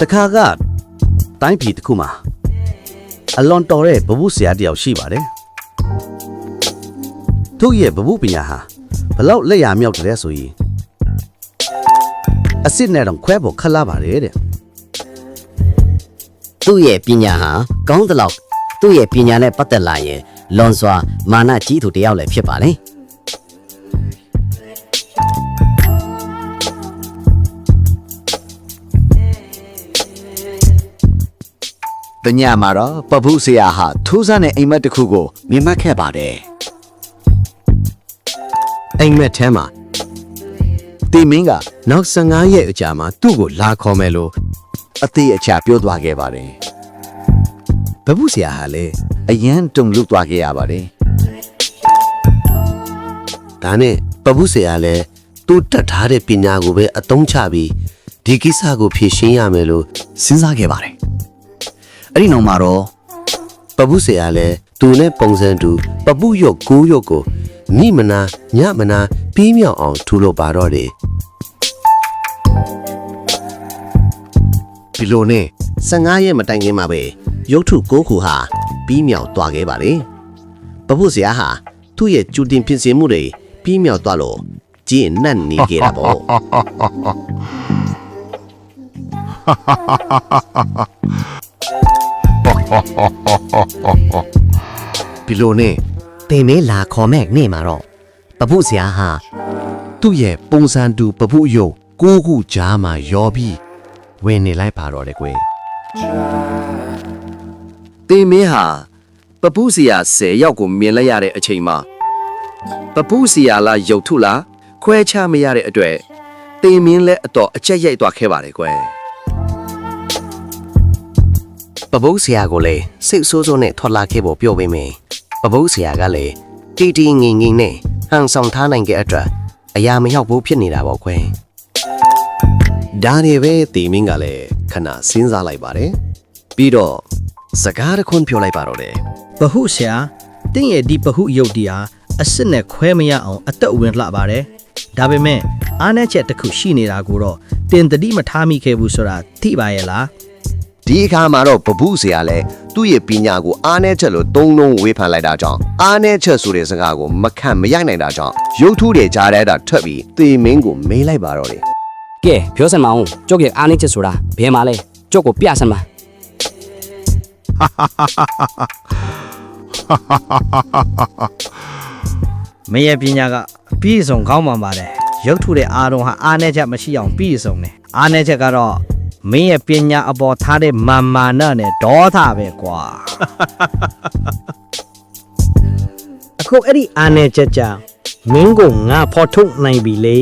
တခါကတိုင်းပြည်တစ်ခုမှာအလွန်တော်တဲ့ဘဝဆရာတစ်ယောက်ရှိပါတယ်သူ့ရဲ့ဘဝပညာဟာဘလောက်လက်ရမြောက်တယ်ဆိုရင်အစ်စ်နဲ့တော့ခွဲဖို့ခက်လာပါတယ်တဲ့သူ့ရဲ့ပညာဟာကောင်းသလောက်သူ့ရဲ့ပညာနဲ့ပတ်သက်လာရင်လွန်စွာမာနကြီးသူတစ်ယောက်လည်းဖြစ်ပါလေ တညမှာတော့ပပုဆရာဟာထူးဆန်းတဲ့အိမ်မက်တစ်ခုကိုမြင်မှတ်ခဲ့ပါတယ်အိမ်မက်ထဲမှာတီမင်းကနောက်15ရက်အကြာမှာသူ့ကိုလာခေါ်မယ်လို့အသေးအချာပြောသွားခဲ့ပါတယ်ဘဘူးဆရာဟာလေအရန်တုံလုသွားခဲ့ရပါတယ်ဒါနဲ့ပပုဆရာလည်းသူတတ်ထားတဲ့ပညာကိုပဲအသုံးချပြီးဒီကိစ္စကိုဖြေရှင်းရမယ်လို့စဉ်းစားခဲ့ပါတယ် အဲ့ဒီနောက်မှာတော့ပပုဆရာလည်းသူနဲ့ပုံစံတူပပုရုပ်ကိုးရုပ်ကိုနိမနာညမနာပြီးမြောက်အောင်ထူလို့ပါတော့တယ်ဒီလိုနဲ့15ရက်မတိုင်ခင်မှာပဲရုပ်ထုကိုးခုဟာပြီးမြောက်သွားခဲ့ပါလေပပုဆရာဟာသူ့ရဲ့ကျူတင်ပြင်ဆင်မှုတွေပြီးမြောက်သွားလို့ကြည်နတ်နေကြတာပေါ့ ဒီလိုနဲ့တင်မင်းလာခေါ်မဲ့နေ့မှာတော့ပပုဆရာဟာသူ့ရဲ့ပုံစံတူပပုယုတ်ကိုးခုကြားမှာရောပြီးဝင်နေလိုက်ပါတော့တယ်ကွယ်တင်မင်းဟာပပူစီယာ10ယောက်ကိုမြင်လိုက်ရတဲ့အချိန်မှာပပူစီယာလားရုပ်ထုလားခွဲခြားမရတဲ့အတွက်တင်မင်းလည်းအတော်အကျက်ရိုက်သွားခဲ့ပါတယ်ကွယ် ပပုတ်ဆရာကိုလည်းစိတ်ဆိုးဆိုးနဲ့ထွက်လာခဲ့ဖို့ပြောပေးမယ်ပပုတ်ဆရာကလည်းတီတီငင်ငင်နဲ့ဟန်ဆောင်ထားနိုင်တဲ့အတွက်အရာမရောက်ဘူးဖြစ်နေတာပေါ့ကွယ်ဒါနေပဲတီမင်းကလည်းခဏစဉ်းစားလိုက်ပါတယ်ပြီးတော့စကားတစ်ခွန်းပြောလိုက်ပါတော့တယ်ဘဟုဆရာတင့်ရဲ့ဒီဘဟုယုတ်တီဟာအစ်စ်နဲ့ခွဲမရအောင်အသက်ဝင်လှပါတယ်ဒါပေမဲ့အားနည်းချက်တစ်ခုရှိနေတာကိုတော့တင်တတိမထားမိခဲ့ဘူးဆိုတာသိပါရဲ့လား ဒီအခါမှာတော့ပပုဆရာလည်းသူ့ရဲ့ပညာကိုအားနည်းချက်လို့သုံးလုံးဝေဖန်လိုက်တာကြောင့်အားနည်းချက်ဆိုတဲ့စကားကိုမခံမရိုက်နိုင်တာကြောင့်ရုပ်ထုတွေကြားထဲတာထွက်ပြီးတေမင်းကိုမေးလိုက်ပါတော့တယ်ကဲပြောစမ်းမအောင်ကျုပ်ရဲ့အားနည်းချက်ဆိုတာဘယ်မှာလဲကျုပ်ကိုပြစမ်းပါမင်းရဲ့ပညာကအပြည့်စုံကောင်းမှန်ပါတယ်ရုပ်ထုတဲ့အားလုံးဟာအားနည်းချက်မရှိအောင်ပြည့်စုံတယ်အားနည်းချက်ကတော့ မင်းရဲ့ပညာအပေါ်ထားတဲ့မာမာနနဲ့ဒေါသပဲကွာအခုအဲ့ဒီအားနည်းချက်ကြောင့်မင်းကိုငါဖော်ထုတ်နိုင်ပြီလေ